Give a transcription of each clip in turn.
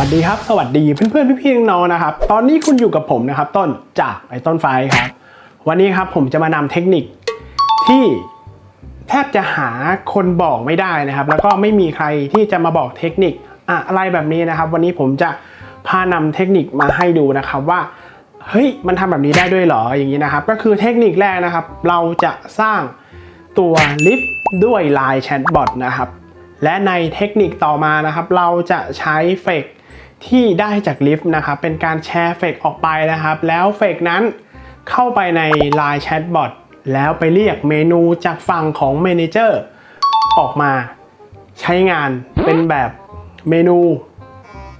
วัสดีครับ สวัสดีเพื่อนๆพี่ๆน้องๆนะครับ ตอนนี้คุณอยู่กับผมนะครับ ต้นจากไอต้นไฟครับ วันนี้ครับผมจะมานำเทคนิคที่แทบจะหาคนบอกไม่ได้นะครับ แล้วก็ไม่มีใครที่จะมาบอกเทคนิคอะไรแบบนี้นะครับ วันนี้ผมจะพานำเทคนิคมาให้ดูนะครับว่าเฮ้ยมันทำแบบนี้ได้ด้วยเหรออย่างนี้นะครับ ก็คือเทคนิคแรกนะครับ เราจะสร้างตัวลิฟต์ด้วย Line Chatbot นะครับและในเทคนิคต่อมานะครับ เราจะใช้เฟก ที่ได้จากลิฟต์นะครับเป็นการแชร์เฟกออกไปนะครับ แล้วเฟกนั้นเข้าไปใน Line Chatbot แล้วไปเรียกเมนูจากฝั่งของ Manager ออกมาใช้งานเป็นแบบเมนู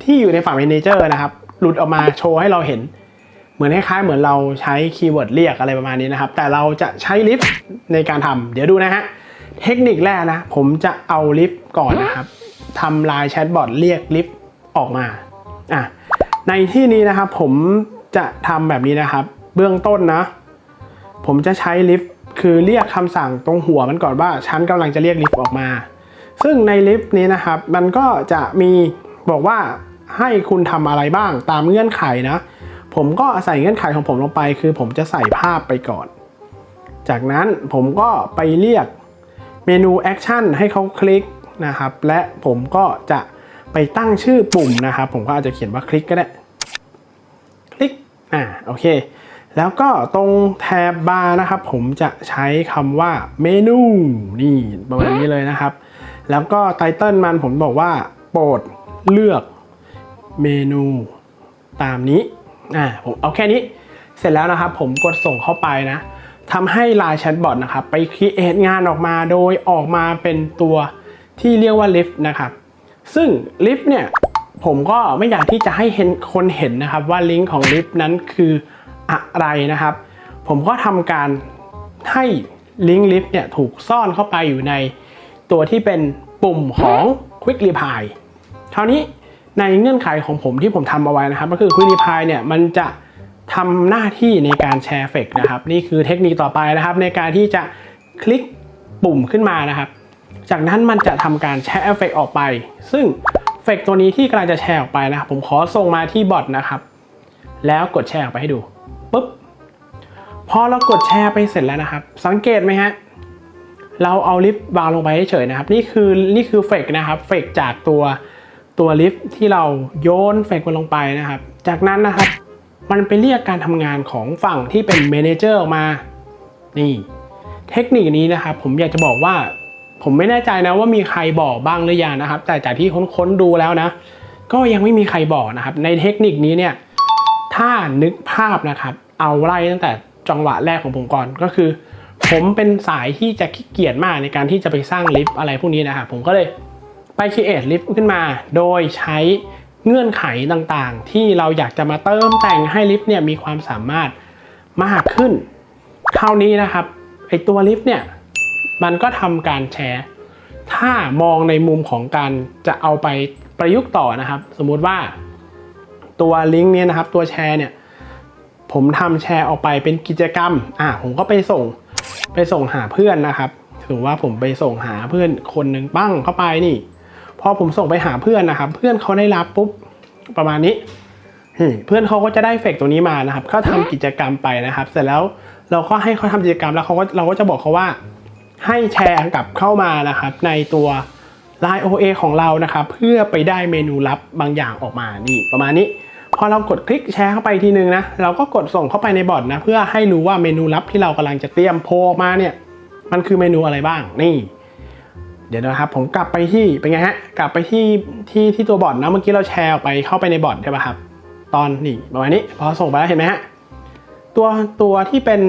ที่อยู่ในฝั่ง Manager นะครับ หลุดออกมาโชว์ให้เราเห็น เหมือนคล้ายๆเหมือนเราใช้คีย์เวิร์ดเรียกอะไรประมาณนี้นะครับ แต่เราจะใช้ลิฟต์ในการทำเดี๋ยวดูนะฮะ เทคนิคแรกนะ ผมจะเอาลิฟต์ก่อนนะครับทำลายแชทบอทเรียกลิฟต์ ออกมาอะในที่นี้นะครับผมจะทำแบบนี้นะครับ เบื้องต้นนะ ผมจะใช้ลิฟต์คือเรียกคำสั่งตรงหัวมันก่อนว่าฉันกำลังจะเรียกลิฟต์ออกมา ซึ่งในลิฟต์นี้นะครับ มันก็จะมีบอกว่าให้คุณทำอะไรบ้างตามเงื่อนไขนะ ผมก็ใส่เงื่อนไขของผมลงไป คือผมจะใส่ภาพไปก่อน จากนั้นผมก็ไปเรียกเมนูแอคชั่นให้เขาคลิกนะครับ และผมก็จะ ไปตั้งชื่อปุ่มนะครับ ผมก็อาจจะเขียนว่าคลิกก็ได้ คลิก อ่า โอเค แล้วก็ตรงแท็บบาร์นะครับ ผมจะใช้คำว่าเมนู นี่ประมาณนี้เลยนะครับ แล้วก็ไตเติลมันผมบอกว่า โปรดเลือกเมนูตามนี้ อ่า ผมเอาแค่นี้ เสร็จแล้วนะครับ ผมกดส่งเข้าไปนะทำให้ Line Chatbot นะครับ ไปค e เอทงานออกมาโดยออกมาเป็นตัวที่เรียกว่า Lift นะครับ ซึ่ง Lift เนี่ยผมก็ไม่อยากที่จะให้เห็นคนเห็นนะครับว่าลิงก์ของ Lift นั้นคืออะไรนะครับ ผมก็ทำการให้ลิงก์ Lift เนี่ยถูกซ่อนเข้าไปอยู่ในตัวที่เป็นปุ่มของ Quick Reply คราวนี้ในเงื่อนไขของผมที่ผมทำเอาไว้นะครับ ก็คือ Quick Reply เนี่ยมันจะทำหน้าที่ในการแชร์เฟกนะครับ นี่คือเทคนิคต่อไปนะครับ ในการที่จะคลิกปุ่มขึ้นมานะครับ จากนั้นมันจะทำการแชร์เอฟเฟกออกไป ซึ่งเฟกตัวนี้ที่กำลังจะแชร์ออกไปนะครับผมขอส่งมาที่บอทนะครับ แล้วกดแชร์ออกไปให้ดูปุ๊บพอเรากดแชร์ไปเสร็จแล้วนะครับ สังเกตไหมฮะเราเอาลิฟต์วางลงไปเฉยนะครับ นี่คือนี่คือเฟกนะครับเฟกจากตัวตัวลิฟต์ที่เราโยนเฟกมันลงไปนะครับ จากนั้นนะครับ มันไปเรียกการทำงานของฝั่งที่เป็นเมนเจอร์ออกมา นี่ เทคนิคนี้นะครับ ผมอยากจะบอกว่า ผมไม่แน่ใจนะว่ามีใครบอกบ้างหรือยังนะครับ แต่จากที่ค้นๆดูแล้วนะ ก็ยังไม่มีใครบอกนะครับ ในเทคนิคนี้เนี่ยถ้านึกภาพนะครับ เอาไล่ตั้งแต่จังหวะแรกของผมก่อนก็คือ ผมเป็นสายที่จะขี้เกียจมากในการที่จะไปสร้างลิฟต์อะไรพวกนี้นะครับผมก็เลยไป create ลิฟต์ขึ้นมา โดยใช้เงื่อนไขต่างๆ ที่เราอยากจะมาเติมแต่งให้ลิฟต์เนี่ยมีความสามารถมากขึ้น คราวนี้นะครับไอตัวลิฟต์เนี่ย มันก็ทำการแชร์ ถ้ามองในมุมของการจะเอาไปประยุกต์ต่อนะครับ สมมุติว่าตัวลิงก์เนี่ยนะครับตัวแชร์เนี่ยผมทำแชร์ออกไปเป็นกิจกรรมอ่าผมก็ไปส่งไปส่งหาเพื่อนนะครับถือว่าผมไปส่งหาเพื่อนคนหนึ่งปั้งเข้าไปนี่พอผมส่งไปหาเพื่อนนะครับ เพื่อนเขาได้รับปุ๊บประมาณนี้เพื่อนเขาก็จะได้เฟกตัวนี้มานะครับเขาทำกิจกรรมไปนะครับ เสร็จแล้วเราก็ให้เขาทำกิจกรรมแล้วเขาก็เราก็จะบอกเขาว่า ให้แชร์กลับเข้ามานะครับ ในตัว Line OA ของเรานะครับ เพื่อไปได้เมนูลับบางอย่างออกมานี่ประมาณนี้พอเรากดคลิกแชร์เข้าไปทีนึงนะเราก็กดส่งเข้าไปในบอทนะเพื่อให้รู้ว่าเมนูลับที่เรากำลังจะเตรียมโพออกมาเนี่ยมันคือเมนูอะไรบ้างนี่ เดี๋ยวนะครับผมกลับไปที่เป็นไงฮะกลับไปที่ที่ที่ตัวบอทนะเมื่อกี้เราแชร์ออกไปเข้าไปในบอทใช่ป่ะครับ ตอนนี่ประมาณนี้พอส่งไปแล้วเห็นไหมฮะตัวตัวที่เป็น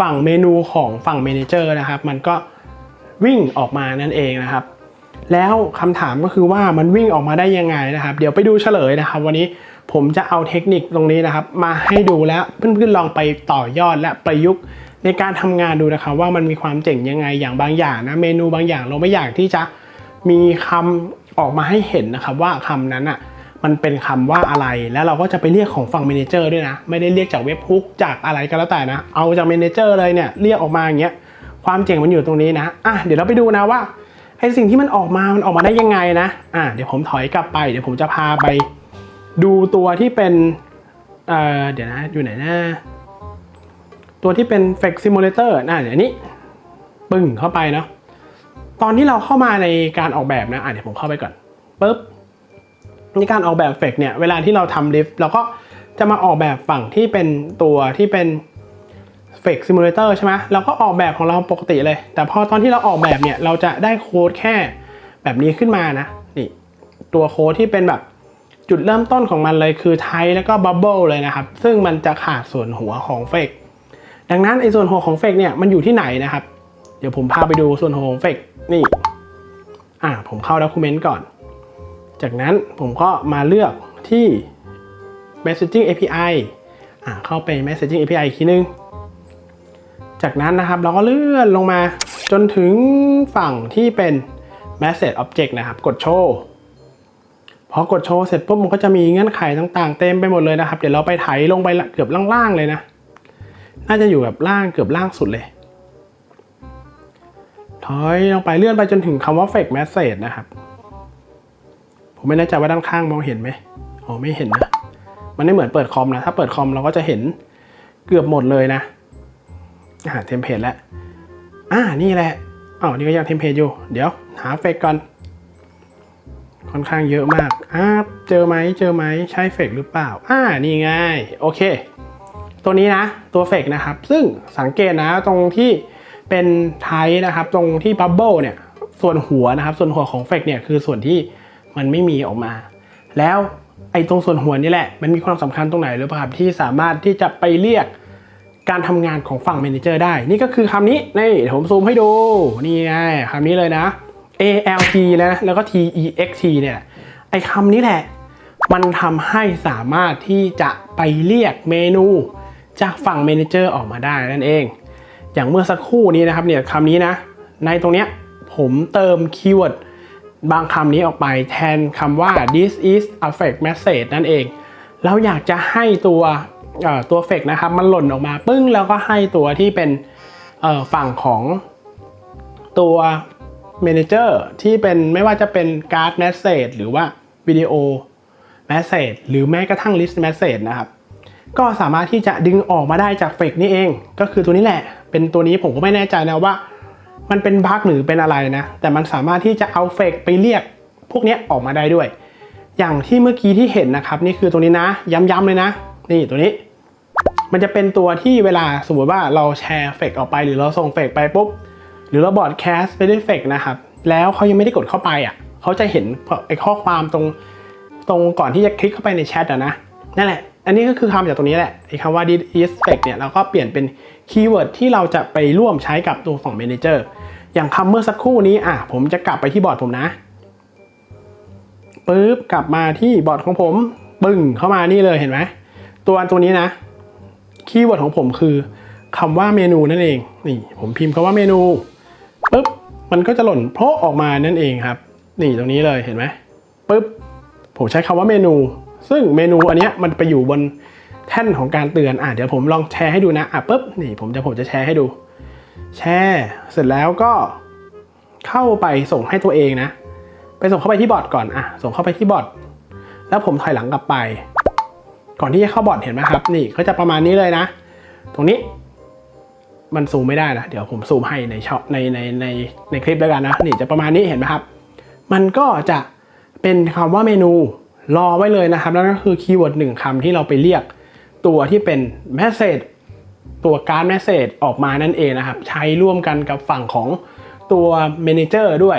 ฝั่งเมนูของฝั่งเมนเจอร์นะครับ มันก็วิ่งออกมานั่นเองนะครับ แล้วคำถามก็คือว่ามันวิ่งออกมาได้ยังไงนะครับ เดี๋ยวไปดูเฉลยนะครับ วันนี้ผมจะเอาเทคนิคตรงนี้นะครับ มาให้ดูแล้วเพื่อนๆลองไปต่อยอดและประยุกต์ในการทำงานดูนะครับ ว่ามันมีความเจ๋งยังไงอย่างบางอย่างนะเมนูบางอย่างเราไม่อยากที่จะมีคำออกมาให้เห็นนะครับ ว่าคำนั้นอะ มันเป็นคำว่าอะไร แล้วเราก็จะไปเรียกของฝั่งเมนเจอร์ด้วยนะ ไม่ได้เรียกจากเว็บฮุกจากอะไรก็แล้วแต่นะ เอาจากเมนเจอร์เลยเนี่ยเรียกออกมาอย่างเงี้ย ความเจ๋งมันอยู่ตรงนี้นะ อะเดี๋ยวเราไปดูนะว่าไอสิ่งที่มันออกมา มันออกมาได้ยังไงนะ อ่าเดี๋ยวผมถอยกลับไป เดี๋ยวผมจะพาไปดูตัวที่เป็น เอ่อ เดี๋ยวนะ อยู่ไหนนะ ตัวที่เป็น f a k Simulator น่าเดี๋ยวนี้ ปึ้งเข้าไปเนาะ ตอนที่เราเข้ามาในการออกแบบนะ อะเดี๋ยวผมเข้าไปก่อน ปึ๊บ ในการออกแบบเฟกเนี่ยเวลาที่เราทำลิฟต์เราก็จะมาออกแบบฝั่งที่เป็นตัวที่เป็นเฟกซิมูเลเตอร์ใช่ไหมเราก็ออกแบบของเราปกติเลย แต่พอตอนที่เราออกแบบเนี่ยเราจะได้โค้ดแค่แบบนี้ขึ้นมานะนี่ตัวโค้ดที่เป็นแบบจุดเริ่มต้นของมันเลยคือไทแล้วก็บับเบิลเลยนะครับ ซึ่งมันจะขาดส่วนหัวของเฟกดังนั้นไอ้ส่วนหัวของเฟกเนี่ยมันอยู่ที่ไหนนะครับ เดี๋ยวผมพาไปดูส่วนหัวของเฟกนี่ อ่าผมเข้า document ก่อน จากนั้นผมก็มาเลือกที่ messaging API อ่าเข้าไป messaging API อีกทีนึง จากนั้นนะครับเราก็เลื่อนลงมาจนถึงฝั่งที่เป็น message object นะครับ กดโชว์พอกดโชว์เสร็จปุ๊บมันก็จะมีเงื่อนไขต่างๆ เต็มไปหมดเลยนะครับ เดี๋ยวเราไปไถลงไปเกือบล่างๆเลยนะ น่าจะอยู่แบบล่างเกือบล่างสุดเลย ถอยลงไปเลื่อนไปจนถึงคำว่า fake message นะครับ ผมไม่แน่ใจว่าด้านข้างมองเห็นไหมอ๋อไม่เห็นนะ มันไม่เหมือนเปิดคอมนะ ถ้าเปิดคอมเราก็จะเห็นเกือบหมดเลยนะอ่าเทมเพลตแล้วอ่านี่แหละอ๋อนี่ก็ยังเทมเพลตอยู่ เดี๋ยวหาเฟกก่อน ค่อนข้างเยอะมากอ่าเจอไหมเจอไหมใช่เฟกหรือเปล่า อ่านี่ไงโอเค ตัวนี้นะ ตัวเฟกนะครับ ซึ่งสังเกตนะตรงที่เป็นไทนะครับ ตรงที่บับเบิลเนี่ย ส่วนหัวนะครับ ส่วนหัวของเฟกเนี่ยคือส่วนที่ มันไม่มีออกมา แล้วไอ้ตรงส่วนหัวนี่แหละ มันมีความสำคัญตรงไหนหรือเปล่าครับที่สามารถที่จะไปเรียกการทำงานของฝั่ง Manager ได้ นี่ก็คือคำนี้นี่ผมซูมให้ดู นี่ไงคำนี้เลยนะ ALT นะแล้วก็ TEXT เนี่ยไอ้คำนี้แหละ มันทำให้สามารถที่จะไปเรียกเมนู จากฝั่ง Manager ออกมาได้นั่นเอง อย่างเมื่อสักครู่นี้นะครับเนี่ยคำนี้นะ ในตรงเนี้ยผมเติมคีย์เวิร์ด บางคำนี้ออกไปแทนคำว่า this is a fake message นั่นเอง เราอยากจะให้ตัวตัว fake นะครับมันหล่นออกมาปึ้งแล้วก็ให้ตัวที่เป็นฝั่งของตัว manager ที่เป็นไม่ว่าจะเป็นการ์ด message หรือว่าวิดีโอ message หรือแม้กระทั่ง list message นะครับ ก็สามารถที่จะดึงออกมาได้จากเฟกนี่เอง ก็คือตัวนี้แหละ เป็นตัวนี้ผมก็ไม่แน่ใจนะว่า มันเป็นบั๊กหรือเป็นอะไรนะ แต่มันสามารถที่จะเอาเฟกไปเรียกพวกนี้ออกมาได้ด้วย อย่างที่เมื่อกี้ที่เห็นนะครับ นี่คือตัวนี้นะ ย้ำๆเลยนะ นี่ตัวนี้ มันจะเป็นตัวที่เวลาสมมติว่าเราแชร์เฟกออกไป หรือเราส่งเฟกไปปุ๊บ หรือเราบอดแคสไปด้วยเฟกนะครับ แล้วเขายังไม่ได้กดเข้าไปอะเขาจะเห็นไอ้ข้อความตรงตรงก่อนที่จะคลิกเข้าไปในแชทอะนะ นั่นแหละ อันนี้ก็คือคำจากตรงนี้แหละไอ้คำว่า this is fake เนี่ยเราก็เปลี่ยนเป็นคีย์เวิร์ดที่เราจะไปร่วมใช้กับตัวฝั่ง manager อย่างคำเมื่อสักครู่นี้อะผมจะกลับไปที่บอร์ดผมนะปึ๊บกลับมาที่บอร์ดของผมปึ้งเข้ามานี่เลยเห็นไหมตัวตัวนี้นะคีย์เวิร์ดของผมคือคำว่าเมนูนั่นเองนี่ผมพิมพ์คำว่าเมนูปึ๊บมันก็จะหล่นโผล่ออกมานั่นเองครับ นี่ตรงนี้เลยเห็นไหมปึ๊บผมใช้คำว่าเมนู ซึ่งเมนูอันนี้มันไปอยู่บนแท่นของการเตือนอะเดี๋ยวผมลองแชร์ให้ดูนะอะปึ๊บนี่ผมจะผมจะแชร์ให้ดู แชร์เสร็จแล้วก็เข้าไปส่งให้ตัวเองนะ ไปส่งเข้าไปที่บอร์ดก่อนอะส่งเข้าไปที่บอร์ดแล้วผมถอยหลังกลับไป ก่อนที่จะเข้าบอร์ดเห็นไหมครับ นี่ก็จะประมาณนี้เลยนะ ตรงนี้มันซูมไม่ได้นะ เดี๋ยวผมซูมให้ในช่องในในในในคลิปแล้วกันนะ นี่จะประมาณนี้เห็นไหมครับ มันก็จะเป็นคำว่าเมนู รอไว้เลยนะครับแล้วก็คือคีย์เวิร์ดหนึ่งคำที่เราไปเรียกตัวที่เป็น message ตัวการ message ออกมานั่นเองนะครับ ใช้ร่วมกันกับฝั่งของตัว manager ด้วย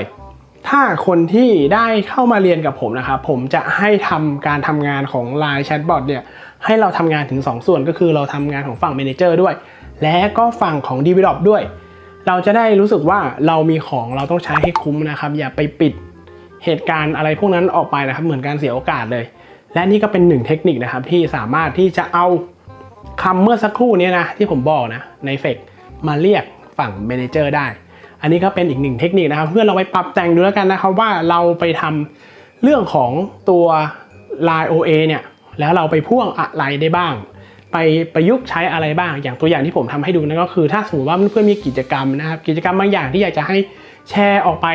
ถ้าคนที่ได้เข้ามาเรียนกับผมนะครับ ผมจะให้ทำการทำงานของ Line Chatbot เนี่ยให้เราทำงานถึง 2 ส่วนก็คือเราทำงานของฝั่ง Manager ด้วย และก็ฝั่งของ Develop ด้วย เราจะได้รู้สึกว่าเรามีของเราต้องใช้ให้คุ้มนะครับ อย่าไปปิด เหตุการณ์อะไรพวกนั้นออกไปนะครับ เหมือนการเสียโอกาสเลย และนี่ก็เป็นหนึ่งเทคนิคนะครับที่สามารถที่จะเอาคำเมื่อสักครู่นี้นะที่ผมบอกนะในเฟกมาเรียกฝั่ง Manager ได้ อันนี้ก็เป็นอีกหนึ่งเทคนิคนะครับ เพื่อเราไปปรับแต่งดูแล้วกันนะครับว่าเราไปทำเรื่องของตัว Line OA เนี่ยแล้วเราไปพ่วงอะไรได้บ้าง ไปประยุกต์ใช้อะไรบ้าง อย่างตัวอย่างที่ผมทำให้ดูนั่นก็คือ ถ้าสมมติว่าเพื่อนๆมีกิจกรรมนะครับ กิจกรรมบางอย่างที่อยากจะให้แชร์ออกไป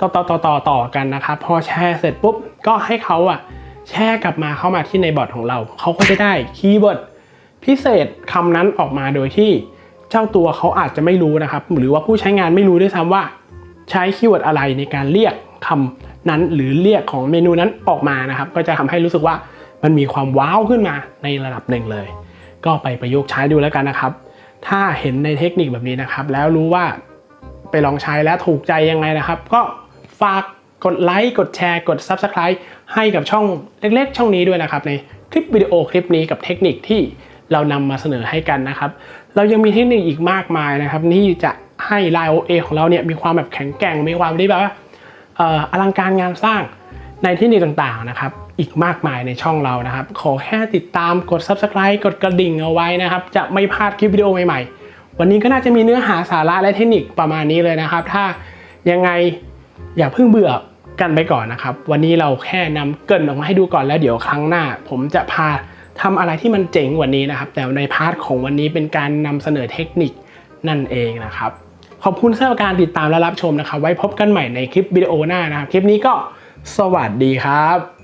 ต่อต่อต่อต่อต่อกันนะครับพอแชร์เสร็จปุ๊บก็ให้เขาอะแชร์กลับมาเข้ามาที่ในบอทของเรา เขาก็จะได้คีย์เวิร์ดพิเศษคำนั้นออกมาโดยที่เจ้าตัวเขาอาจจะไม่รู้นะครับ หรือว่าผู้ใช้งานไม่รู้ด้วยซ้ำว่า ใช้คีย์เวิร์ดอะไรในการเรียกคำนั้นหรือเรียกของเมนูนั้นออกมานะครับ ก็จะทำให้รู้สึกว่ามันมีความว้าวขึ้นมาในระดับหนึ่งเลย ก็ไปประยุกต์ใช้ดูแล้วกันนะครับ ถ้าเห็นในเทคนิคแบบนี้นะครับ แล้วรู้ว่าไปลองใช้แล้วถูกใจยังไงนะครับ ก็ ฝากกดไลค์กดแชร์กด Subscribe ให้กับช่องเล็กๆ ช่องนี้ด้วยนะครับ ในคลิปวิดีโอคลิปนี้กับเทคนิคที่เรานำมาเสนอให้กันนะครับ เรายังมีเทคนิคอีกมากมายนะครับที่จะให้ Line OA ของเราเนี่ยมีความแบบแข็งแกร่งมีความที่แบบว่าเอ่ออลังการงานสร้างในเทคนิคต่างๆนะครับ อีกมากมายในช่องเรานะครับ ขอแค่ติดตามกด Subscribe กดกระดิ่งเอาไว้นะครับ จะไม่พลาดคลิปวิดีโอใหม่ๆ วันนี้ก็น่าจะมีเนื้อหาสาระและเทคนิคประมาณนี้เลยนะครับ ถ้ายังไง อย่าเพิ่งเบื่อกันไปก่อนนะครับ วันนี้เราแค่นำเกินออกมาให้ดูก่อนแล้วเดี๋ยวครั้งหน้า ผมจะพาทำอะไรที่มันเจ๋งกว่านี้นะครับ แต่ในพาร์ทของวันนี้เป็นการนำเสนอเทคนิคนั่นเองนะครับ ขอบคุณสำหรับการติดตามและรับชมนะครับ ไว้พบกันใหม่ในคลิปวิดีโอหน้านะครับ คลิปนี้ก็สวัสดีครับ